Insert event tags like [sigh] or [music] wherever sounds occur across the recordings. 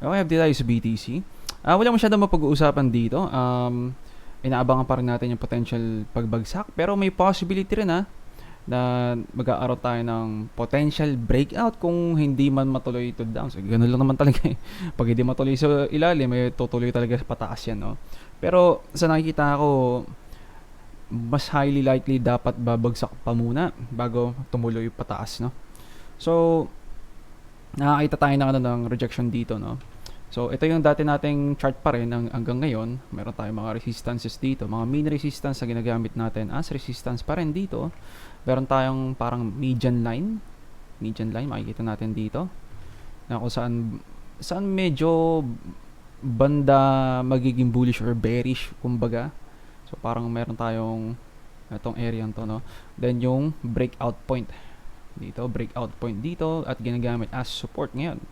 Okay, update tayo sa BTC. Ah, wala masyadong mapag-uusapan dito. Um, inaabangan pa rin natin yung potential pagbagsak. Pero may possibility rin ha, na mag-aaral tayo ng potential breakout kung hindi man matuloy ito down. So, ganun lang naman talaga eh. [laughs] Pag hindi matuloy sa ilalim, may tutuloy talaga sa pataas yan, no? Pero sa nakikita ko, mas highly likely dapat babagsak pa muna bago tumuloy pataas, no? So, nakakita tayo ng, ano, ng rejection dito, no? So, ito yung dati nating chart pa rin ang, hanggang ngayon. Meron tayong mga resistances dito. Mga main resistance na ginagamit natin as resistance pa rin dito. Meron tayong parang median line. Median line, makikita natin dito. Na kung saan, saan medyo banda magiging bullish or bearish, kumbaga. So, parang meron tayong itong area to, no? Then, yung breakout point. Dito, breakout point dito at ginagamit as support ngayon.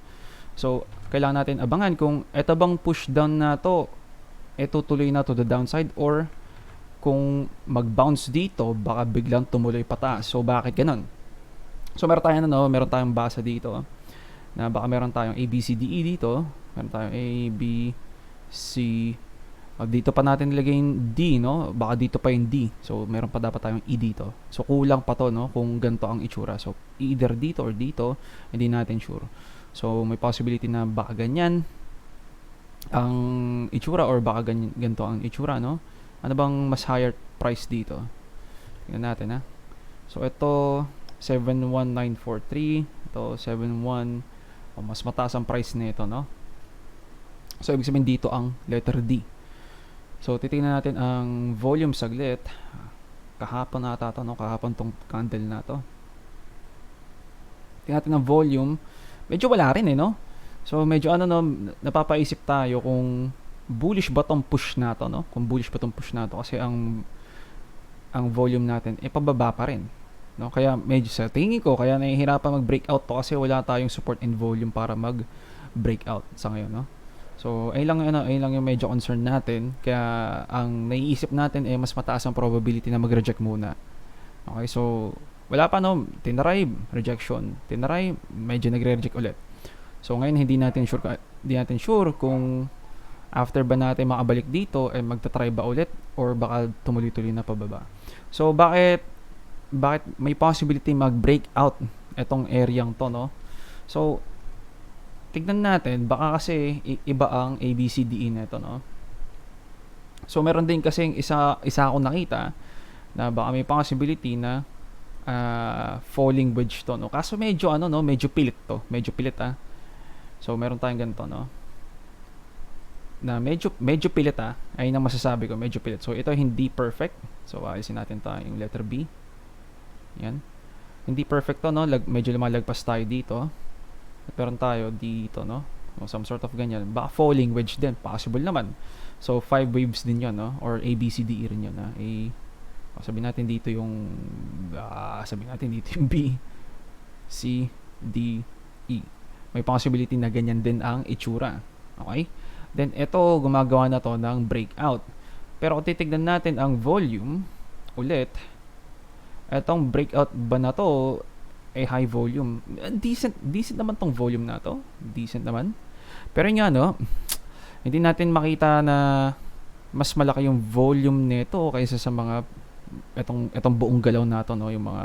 So, kailangan natin abangan kung eto bang push down na to, eto tuloy na to the downside or kung mag-bounce dito, baka biglang tumuloy pataas. So, bakit ganun? So, meron tayong, ano, meron tayong basa dito na baka meron tayong A, B, C, D, E dito. Meron tayong A, B, C, uh, dito pa natin nilagay yung D, no? Baka dito pa yung D. So, meron pa dapat tayong E dito. So, kulang pa to, no? Kung ganito ang itsura. So, either dito or dito, hindi natin sure. So, may possibility na baka ganyan ang itsura or baka ganyan, ganito ang itsura, no? Ano bang mas higher price dito? Tingnan natin, ha? So, ito, 71943. Ito, 71. Oh, mas mataas ang price nito, no? So, ibig sabihin dito ang letter D. So, titingnan natin ang volume saglit. Kahapon na ata to, no? Kahapon tong candle na to. Tingnan natin ang volume. Medyo wala rin, eh, no? So, medyo ano, no? Napapaisip tayo kung bullish ba tong push na to, no? Kung bullish ba tong push na to. Kasi ang ang volume natin, eh, pababa pa rin. No? Kaya medyo sa tingin ko, kaya nahihirapan mag-breakout to kasi wala tayong support in volume para mag-breakout sa ngayon, no? So, ayun lang, ano, ayun lang yung medyo concern natin. Kaya, ang naiisip natin, eh, mas mataas ang probability na mag-reject muna. Okay, so, wala pa, no? Tinaray, rejection. Tinaray, medyo nagre-reject ulit. So, ngayon, hindi natin sure, hindi natin sure kung after ba natin makabalik dito, eh, magta-try ba ulit or baka tumuloy-tuloy na pababa. So, bakit bakit may possibility mag-break out itong area to, no? So, tignan natin, baka kasi iba ang ABCDE nito, no? So, meron din kasi isa, isa ako nakita na baka may possibility na uh, falling wedge to, no? Kaso medyo, ano, no? Medyo pilit to. Medyo pilit, ah. So, meron tayong ganito, no? Na medyo, medyo pilit, ah. Ayun ang masasabi ko, medyo pilit. So, ito hindi perfect. So, ayusin natin tayo yung letter B. Yan. Hindi perfect to, no? Lag, medyo lumalagpas tayo dito. At meron tayo dito, no? Some sort of ganyan. Baka falling wedge din. Possible naman. So, five waves din yon no? Or A, B, C, D, E rin yun, ha? A, o, sabihin natin dito yung, uh, sabihin natin dito yung B, C, D, E. May possibility na ganyan din ang itsura. Okay? Then, ito, gumagawa na to ng breakout. Pero kung titignan natin ang volume, ulit, etong breakout ba na to ay high volume. Decent, decent naman tong volume na to. Decent naman. Pero nga no, hindi natin makita na mas malaki yung volume nito kaysa sa mga etong etong buong galaw nato no, yung mga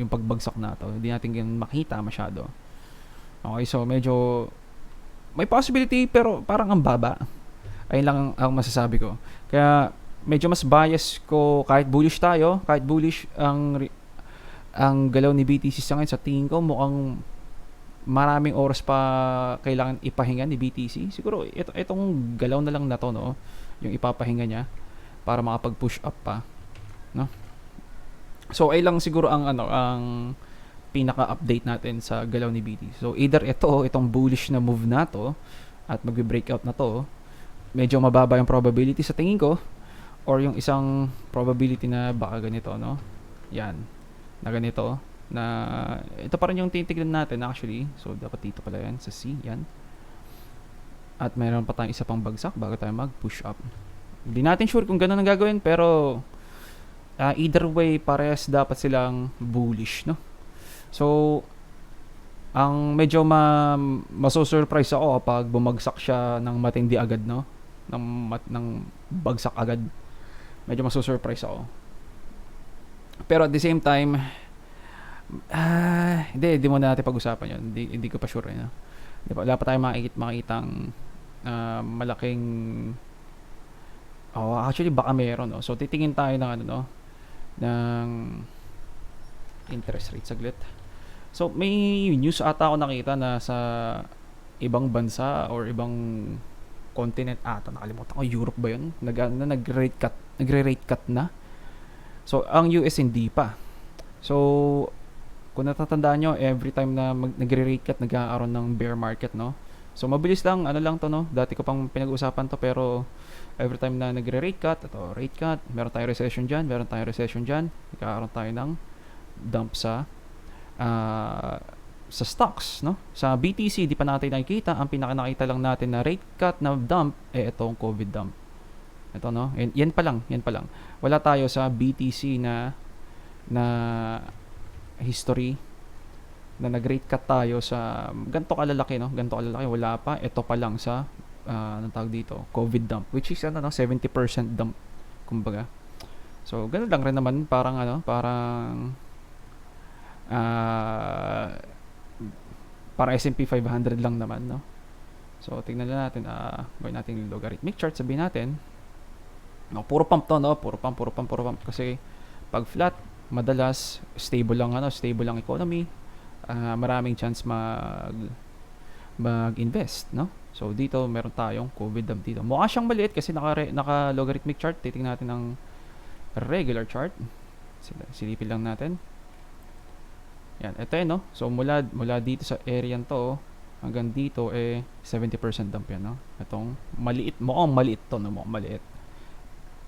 yung pagbagsak nato. Hindi natin makita masyado. Okay, so medyo may possibility pero parang ang baba. Ayun lang ang, ang masasabi ko. Kaya medyo mas bias ko kahit bullish tayo, kahit bullish ang ang galaw ni BTC sa ngayon sa tingin ko mukhang maraming oras pa kailangan ipahinga ni BTC. Siguro ito itong galaw na lang na to no, yung ipapahinga niya para makapag-push up pa, no? So ay lang siguro ang ano ang pinaka-update natin sa galaw ni BTC. So either ito, itong bullish na move na to at magbe-breakout na to, medyo mababa yung probability sa tingin ko or yung isang probability na baka ganito, no? Yan. Na ganito. Na ito pa rin yung titignan natin actually. So, dapat dito pala yan sa C. Yan. At mayroon pa tayong isa pang bagsak bago tayo mag-push up. Hindi natin sure kung gano'n ang gagawin pero uh, either way, parehas dapat silang bullish, no? So, Ang medyo ma maso-surprise ako pag bumagsak siya ng matindi agad, no? Ng mat ng bagsak agad. Medyo maso-surprise ako. Pero at the same time, ah, hindi, hindi muna natin pag-usapan yun. Hindi, hindi ko pa sure, eh, no? Di ba? Wala pa tayong makikita, makitang ah, malaking Oh, actually baka meron, no. So titingin tayo ng ano, no, ng interest rate saglit. So may news ata ako nakita na sa ibang bansa or ibang continent ata nakalimutan ko Europe ba 'yun? Nag na nag-rate cut, nagre-rate cut na. So ang US hindi pa. So kung natatandaan nyo, every time na mag, nagre-rate cut, nagkakaroon ng bear market, no? So mabilis lang, ano lang to, no? Dati ko pang pinag-usapan to, pero every time na nagre-rate cut, ito, rate cut, meron tayong recession dyan, meron tayong recession dyan, nagkakaroon tayo ng dump sa uh, sa stocks, no? Sa BTC, di pa natin nakikita. Ang pinaka lang natin na rate cut na dump, eh, itong COVID dump. Ito, no? Yan, yan pa lang, yan pa lang. Wala tayo sa BTC na na history na nag-rate cut tayo sa ganto kalalaki no? Ganto kalalaki wala pa. Ito pa lang sa uh, tawag dito? Covid dump which is ano no? 70% dump kumbaga. So ganun lang rin naman parang ano parang uh, para S&P 500 lang naman no? So tingnan na natin uh, gawin natin yung logarithmic chart. Sabihin natin no puro pump to no? Puro pump puro pump puro pump. Kasi pag flat madalas stable lang ano, stable lang economy. Uh, maraming chance mag mag-invest, no? So dito meron tayong COVID dump dito. Mukha siyang maliit kasi naka naka logarithmic chart. Titingnan natin ng regular chart. Silipin lang natin. Yan, ito eh, no? So mula mula dito sa area to hanggang dito eh 70% dump yan, no? Itong maliit, mukhang maliit to, no? Mukhang maliit.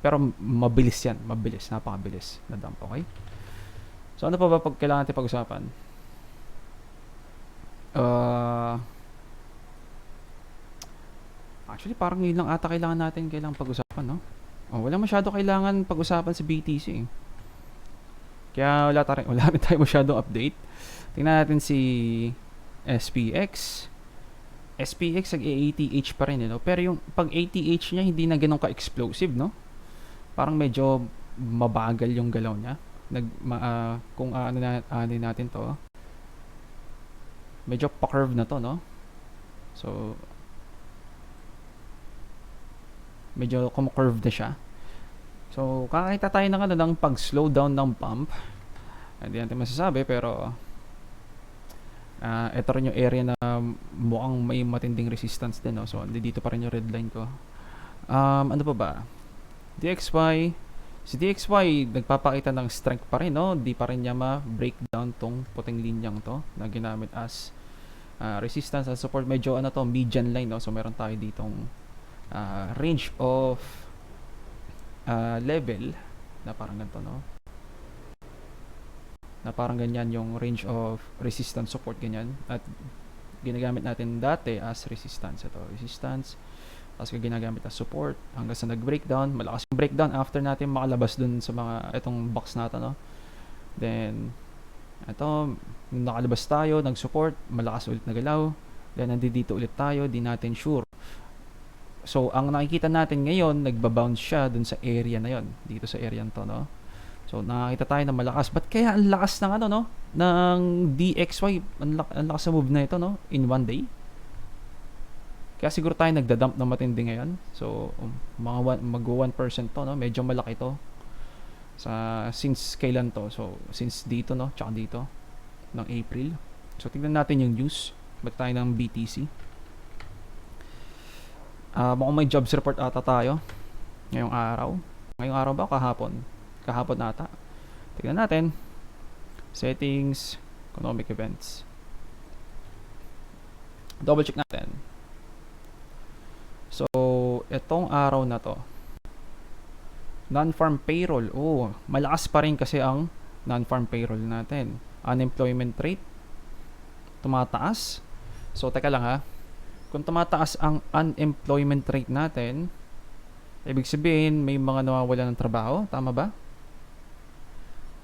Pero mabilis yan, mabilis, napakabilis na dump, okay? So ano pa ba pag kailangan natin pag-usapan? Uh, actually parang yun lang ata kailangan natin kailangan pag-usapan, no? Oh, wala masyado kailangan pag-usapan sa BTC. Eh. Kaya wala, tayo, [laughs] wala rin tayo masyadong update. Tingnan natin si SPX. SPX nag ATH pa rin, eh, no? Pero yung pag ATH niya hindi na ganun ka-explosive, no? Parang medyo mabagal yung galaw niya nag ma, uh, kung uh, ano na ano natin to medyo pa-curve na to no? So medyo kumu-curve na siya. So kakita tayo ng ano ng pag slow down ng pump. Hindi natin masasabi pero uh, ito rin yung area na mukhang may matinding resistance din no? So dito pa rin yung red line ko. Um, ano pa ba? DXY Si DXY, nagpapakita ng strength pa rin, no? Di pa rin niya ma-breakdown tong puting linyang to na ginamit as uh, resistance and support. Medyo ano to, median line, no? So, meron tayo ditong uh, range of uh, level na parang ganito, no? Na parang ganyan yung range of resistance support, ganyan. At ginagamit natin dati as resistance. Ito, resistance tapos ginagamit na support hanggang sa nag-breakdown. Malakas yung breakdown after natin makalabas dun sa mga itong box natin, no? Then, ito, nakalabas tayo, nag-support, malakas ulit na galaw. Then, nandito ulit tayo, di natin sure. So, ang nakikita natin ngayon, nagbabounce siya dun sa area na yon dito sa area to, no? So, nakakita tayo na malakas. But kaya ang lakas ng ano, no? Ng DXY, ang, ang lakas sa move na ito, no? In one day. Kaya siguro tayo nagda-dump na matindi ngayon. So, um, mga one, mag 1% to, no? Medyo malaki to. Sa, since kailan to? So, since dito, no? Tsaka dito. Ng April. So, tingnan natin yung news. Ba't tayo ng BTC? Uh, mukhang may jobs report ata tayo. Ngayong araw. Ngayong araw ba? Kahapon. Kahapon ata. Tingnan natin. Settings. Economic events. Double check natin. So, itong araw na to, non-farm payroll, oh, malakas pa rin kasi ang non-farm payroll natin. Unemployment rate, tumataas. So, teka lang ha, kung tumataas ang unemployment rate natin, ibig sabihin may mga nawawala ng trabaho, tama ba?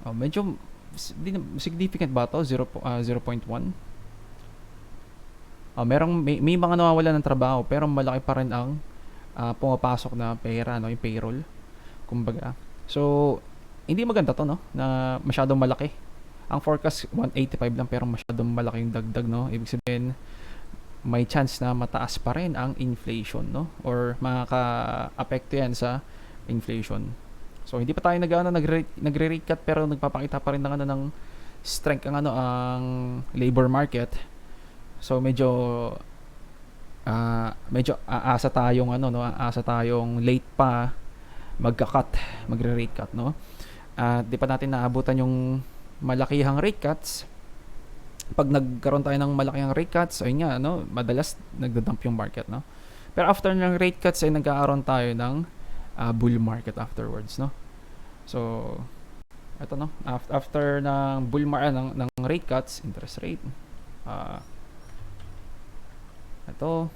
Oh, medyo significant ba to? 0, uh, 0.1? Ah, merong may, may mga nawawalan ng trabaho pero malaki pa rin ang ah, pumapasok na pera, no, yung payroll. Kumbaga. So, hindi maganda to, no, na masyadong malaki. Ang forecast 185 lang pero masyadong malaki yung dagdag, no. Ibig sabihin may chance na mataas pa rin ang inflation, no? Or makaka-apekto yan sa inflation. So, hindi pa tayo nag ano, nagre, nagre-rate cut pero nagpapakita pa rin ng ano ng strength ang ano ang labor market. So medyo ah medyo aasa tayong ano no, aasa tayong late pa magka-cut, magre-rate cut no. At di pa natin naabutan yung malakihang rate cuts. Pag nagkaroon tayo ng malakihang rate cuts, ayun nga no, madalas nagda-dump yung market no. Pero after ng rate cuts ay nagkakaroon tayo ng ah, bull market afterwards no. So eto no, af- after ng bull market ng, ng rate cuts, interest rate ah ito.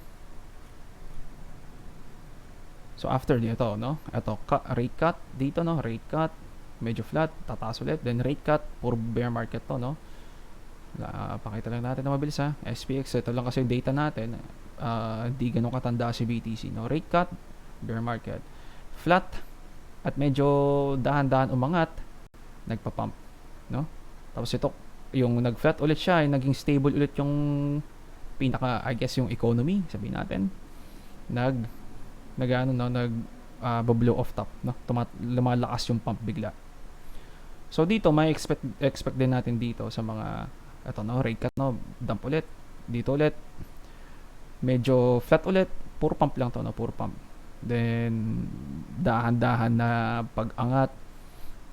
So after dito, no? Ito, cut, rate cut dito, no? Rate cut, medyo flat, tataas ulit. Then rate cut, puro bear market to, no? Uh, pakita lang natin na mabilis ha. SPX, ito lang kasi yung data natin. Uh, di ganun katanda si BTC, no? Rate cut, bear market. Flat, at medyo dahan-dahan umangat, nagpa-pump, no? Tapos ito, yung nag-flat ulit siya, yung naging stable ulit yung pinaka I guess yung economy sabihin natin nag nag ano no nag uh, blow off top no? Tumat lumalakas yung pump bigla. So dito may expect expect din natin dito sa mga eto no rate cut no? Dump ulit. Dito ulit. Medyo flat ulit. Puro pump lang to no? Puro pump. Then dahan-dahan na pag-angat.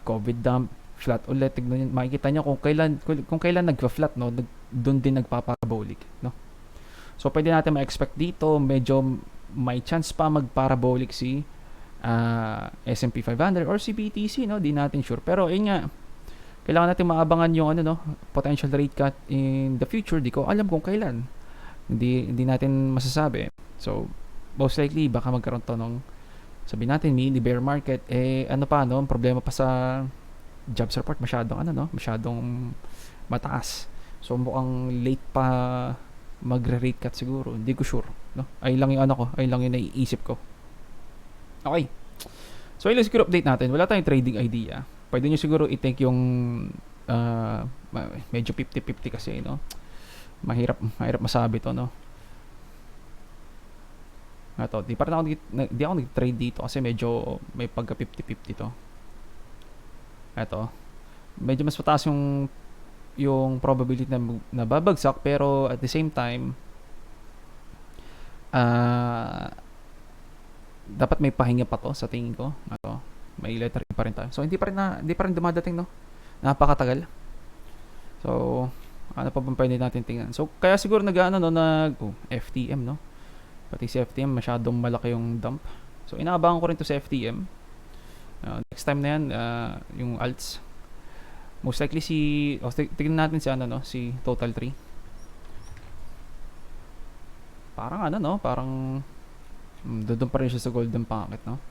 Covid dump. Flat ulit. Tignan makikita niyo kung kailan kung, kailan nagfa-flat no? Doon din nagpaparabolic no So, pwede natin ma-expect dito, medyo may chance pa mag-parabolic si uh, S&P 500 or si BTC, no? Di natin sure. Pero, yun nga, kailangan natin maabangan yung ano, no? potential rate cut in the future. Di ko alam kung kailan. Hindi, hindi natin masasabi. So, most likely, baka magkaroon to ng sabi natin, mini bear market, eh, ano pa, no? Problema pa sa jobs report, masyadong, ano, no? Masyadong mataas. So, mukhang late pa magre-rate cut siguro. Hindi ko sure. No? Ay lang yung ano ko. Ay lang yung naiisip ko. Okay. So, ayun siguro update natin. Wala tayong trading idea. Pwede nyo siguro i-take yung uh, medyo 50-50 kasi, no? Mahirap, mahirap masabi to, no? Ito, di pa rin ako, di ako nag-trade dito kasi medyo may pagka 50-50 to. Ito. Medyo mas mataas yung yung probability na, na babagsak pero at the same time uh, dapat may pahinga pa to sa tingin ko ano may letter pa rin tayo. So hindi pa rin na hindi pa rin dumadating no? Napakatagal. So ano pa bang pwede natin tingnan? So kaya siguro nag-ano no nag oh, FTM no? Pati si FTM masyadong malaki yung dump. So inaabangan ko rin to sa FTM uh, next time na yan uh, yung alts Most likely si oh, tignan natin si ano no, si Total 3. Parang ano no, parang mm, doon pa rin siya sa golden pocket no.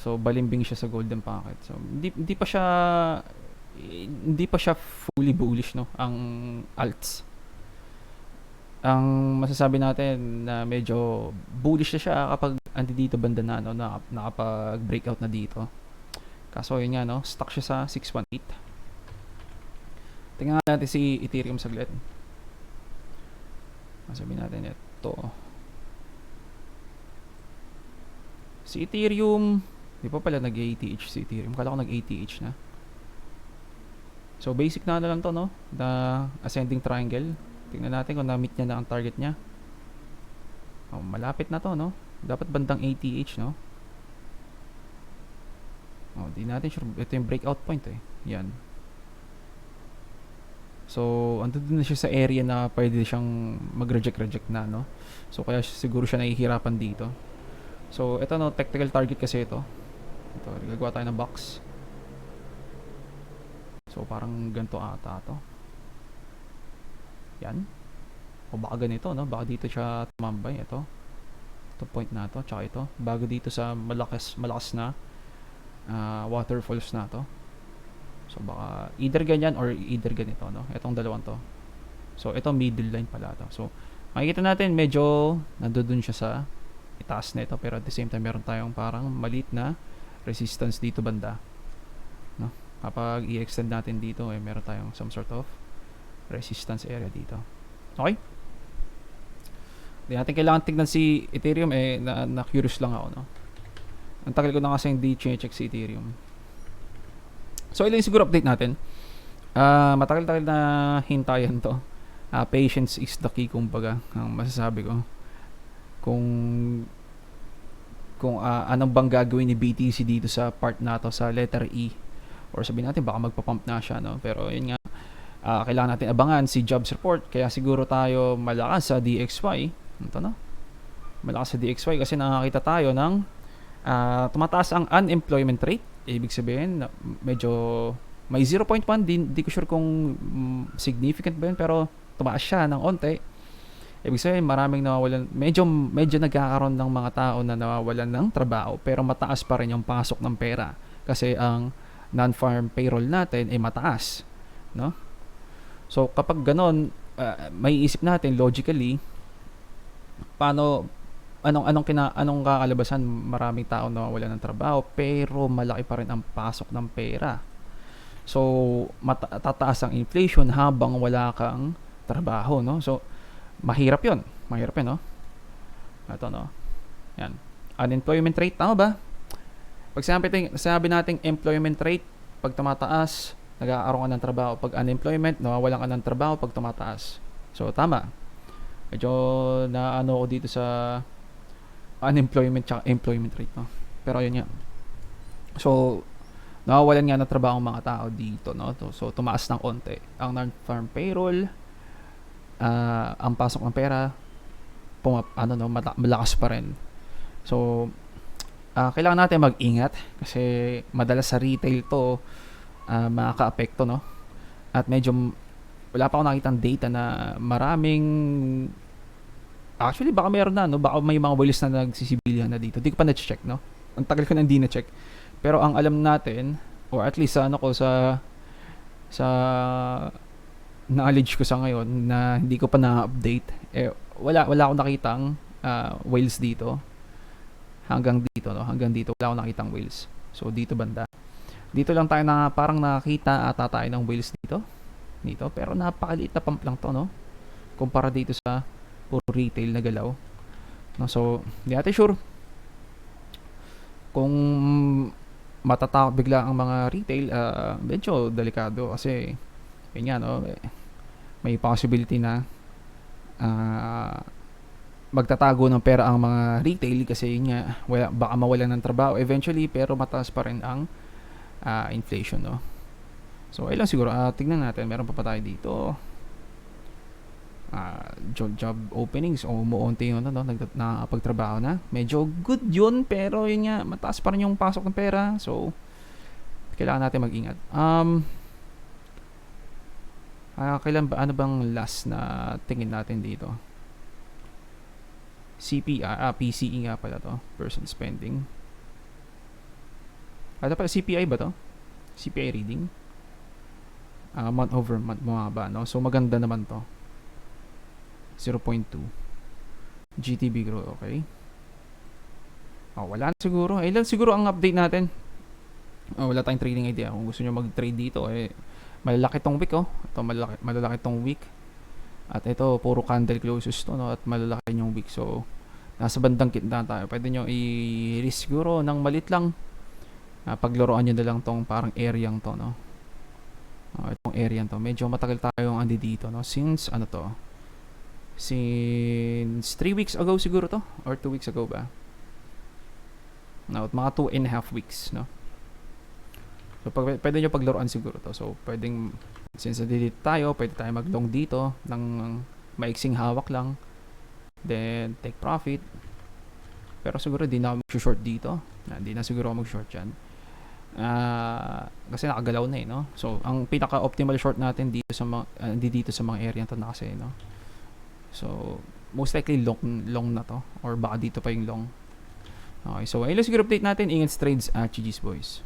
So balimbing siya sa golden pocket. So hindi hindi pa siya hindi pa siya fully bullish no ang alts. Ang masasabi natin na medyo bullish na siya kapag andi dito banda na no, nakapag breakout na dito. Kaso yun nga no, stuck siya sa 618. Tingnan natin si Ethereum saglit. Sabihin natin ito. Si Ethereum, di pa pala nag-ATH si Ethereum. Kala ko nag-ATH na. So, basic na na lang to, no? Na ascending triangle. Tingnan natin kung na-meet niya na ang target niya. Oh, malapit na to, no? Dapat bandang ATH, no? Oh, di natin sure. Ito yung breakout point, eh. Yan. So, andun na siya sa area na pwede siyang mag-reject-reject na, no? So, kaya siguro siya nahihirapan dito. So, ito no, technical target kasi ito. Ito, gagawa tayo ng box. So, parang ganito ata to. Yan. O baka ganito, no? Baka dito siya tumambay. Ito. Ito point na to. Tsaka ito. Bago dito sa malakas, malakas na uh, waterfalls na to. So baka either ganyan or either ganito, no? Itong dalawang to. So ito middle line pala to. So Makikita natin medyo nandoon siya sa itaas na ito pero at the same time meron tayong parang maliit na resistance dito banda. No? Kapag i-extend natin dito eh meron tayong some sort of resistance area dito. Okay? Hindi natin kailangan tignan si Ethereum eh na, na curious lang ako no. Ang tagal ko na kasi hindi check si Ethereum. So ito yung siguro update natin. Ah, matagal-tagal na hintayan to. Ah, patience is the key kumbaga ang masasabi ko. Kung kung ah, anong bang gagawin ni BTC dito sa part na to sa letter E or sabihin natin baka magpa-pump na siya no pero yun nga ah, kailangan natin abangan si jobs report kaya siguro tayo malakas sa DXY ito no malakas sa DXY kasi nakakita tayo ng ah, tumataas ang unemployment rate ibig sabihin medyo may 0.1 din di ko sure kung mm, significant ba yun pero tumaas siya ng onte ibig sabihin maraming nawawalan medyo medyo nagkakaroon ng mga tao na nawawalan ng trabaho pero mataas pa rin yung pasok ng pera. Kasi ang non-farm payroll natin ay mataas no? So kapag ganon ah, may isip natin logically paano anong anong kina anong kakalabasan maraming tao nawawalan ng trabaho pero malaki pa rin ang pasok ng pera. So mata- tataas ang inflation habang wala kang trabaho no? So mahirap 'yon mahirap 'yun no? Ito no? Yan. Unemployment rate tama ba? Pag sinabi, ting- sabi nating employment rate pag tumataas nag-aaroon ka ng trabaho. Pag unemployment nawawalan ka ng trabaho pag tumataas. So tama. Medyo naano ko dito sa unemployment tsaka employment rate no? Pero yun nga so nawawalan nga ng trabaho ang mga tao dito no? So, tumaas ng konti. Ang non-farm payroll ah, ang pasok ng pera pumap, ano no? Mata- malakas pa rin. So ah, kailangan natin mag-ingat kasi madalas sa retail to ah, makaka-apekto no? At medyo wala pa ako nakitang data na maraming actually baka meron na no? Baka may mga walis na nagsisibilyan na dito. Di ko pa na-check no? Ang tagal ko na hindi na-check. Pero ang alam natin or at least sa ano ko sa sa knowledge ko sa ngayon na hindi ko pa na-update eh wala wala akong nakitang ah, whales dito. Hanggang dito no? Hanggang dito wala akong nakitang whales. So dito banda. Dito lang tayo na parang nakita ata tayo ng whales dito. Dito. Pero napakaliit na pump lang to no? Kumpara dito sa puro retail na galaw. No so hindi natin sure? Kung matatakot bigla ang mga retail ah, medyo delikado kasi yun nga no may possibility na ah, magtatago ng pera ang mga retail kasi yun nga wala, baka mawalan ng trabaho eventually pero mataas pa rin ang ah, inflation no? So ayun siguro. Ah, tignan natin. Meron pa pa tayo dito ah, job, job openings. O umuunti yun ano, nagta- nakakapagtrabaho na. Medyo good yun pero yun nga mataas pa rin yung pasok ng pera. So kailangan natin mag-ingat. Um ah, kailan ba ano bang last na tingin natin dito? CPI ah, PCE nga pala to person spending. Ano pala CPI ba to? CPI reading? Ah, month over month bumaba no? So maganda naman to 0.2 GTB growth okay. Oh, wala na siguro. Ilan siguro ang update natin. Oh, wala tayong trading idea. Kung gusto nyo mag-trade dito eh malalaki tong week oh. Ito malalaki, malalaki tong week. At ito puro candle closes to no? At malalaki yung week. So nasa bandang kitna tayo. Pwede nyo i-risk siguro ng malit lang. Ah, paglaruan nyo na lang tong parang area to no? Oh, itong area to. Medyo matagal tayong andi dito no? Since ano to since 3 weeks ago siguro to or 2 weeks ago ba? No mga 2 and a half weeks no? So pag, pwede nyo paglaruan siguro to. So pwedeng since nandito tayo pwede tayo maglong dito ng maiksing hawak lang. Then take profit. Pero siguro di na ako mag-short dito. Na, di na siguro ako mag-short yan Ah, kasi nakagalaw na eh no? So ang pinaka optimal short natin dito sa mga hindi dito sa mga area to na kasi no so most likely long long na to or baka dito pa yung long. Okay so ayun lang siguro update natin. Ingat trades at GG's boys